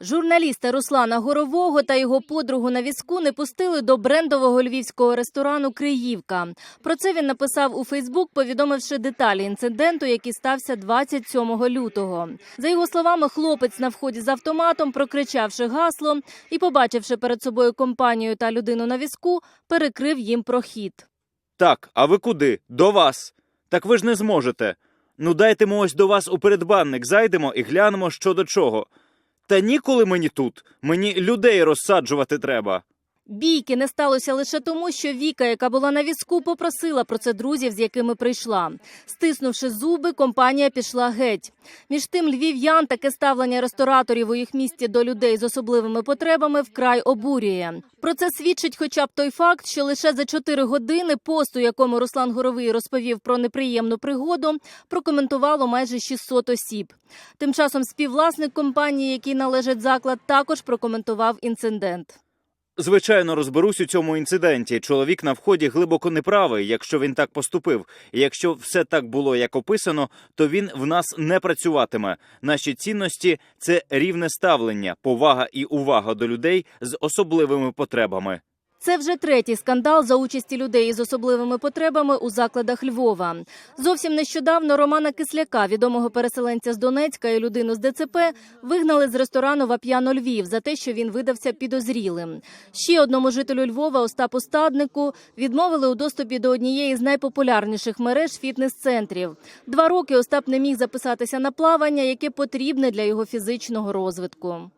Журналіста Руслана Горового та його подругу на візку не пустили до брендового львівського ресторану Криївка. Про це він написав у Фейсбук, повідомивши деталі інциденту, який стався 27 лютого. За його словами, хлопець на вході з автоматом, прокричавши гасло і побачивши перед собою компанію та людину на візку, перекрив їм прохід. Так, а ви куди? До вас. Так ви ж не зможете. Ну дайте ми ось до вас у передбанник зайдемо і глянемо, що до чого. Та ніколи мені тут. Мені людей розсаджувати треба. Бійки не сталося лише тому, що Віка, яка була на візку, попросила про це друзів, з якими прийшла. Стиснувши зуби, компанія пішла геть. Між тим, львів'ян таке ставлення рестораторів у їх місті до людей з особливими потребами вкрай обурює. Про це свідчить хоча б той факт, що лише за 4 години посту, якому Руслан Горовий розповів про неприємну пригоду, прокоментувало майже 600 осіб. Тим часом співвласник компанії, який належить заклад, також прокоментував інцидент. Звичайно, розберусь у цьому інциденті. Чоловік на вході глибоко неправий, якщо він так поступив. І якщо все так було, як описано, то він в нас не працюватиме. Наші цінності це рівне ставлення, повага і увага до людей з особливими потребами. Це вже третій скандал за участі людей із особливими потребами у закладах Львова. Зовсім нещодавно Романа Кисляка, відомого переселенця з Донецька і людину з ДЦП, вигнали з ресторану Вап'яно Львів за те, що він видався підозрілим. Ще одному жителю Львова Остапу Стаднику відмовили у доступі до однієї з найпопулярніших мереж фітнес-центрів. Два роки Остап не міг записатися на плавання, яке потрібне для його фізичного розвитку.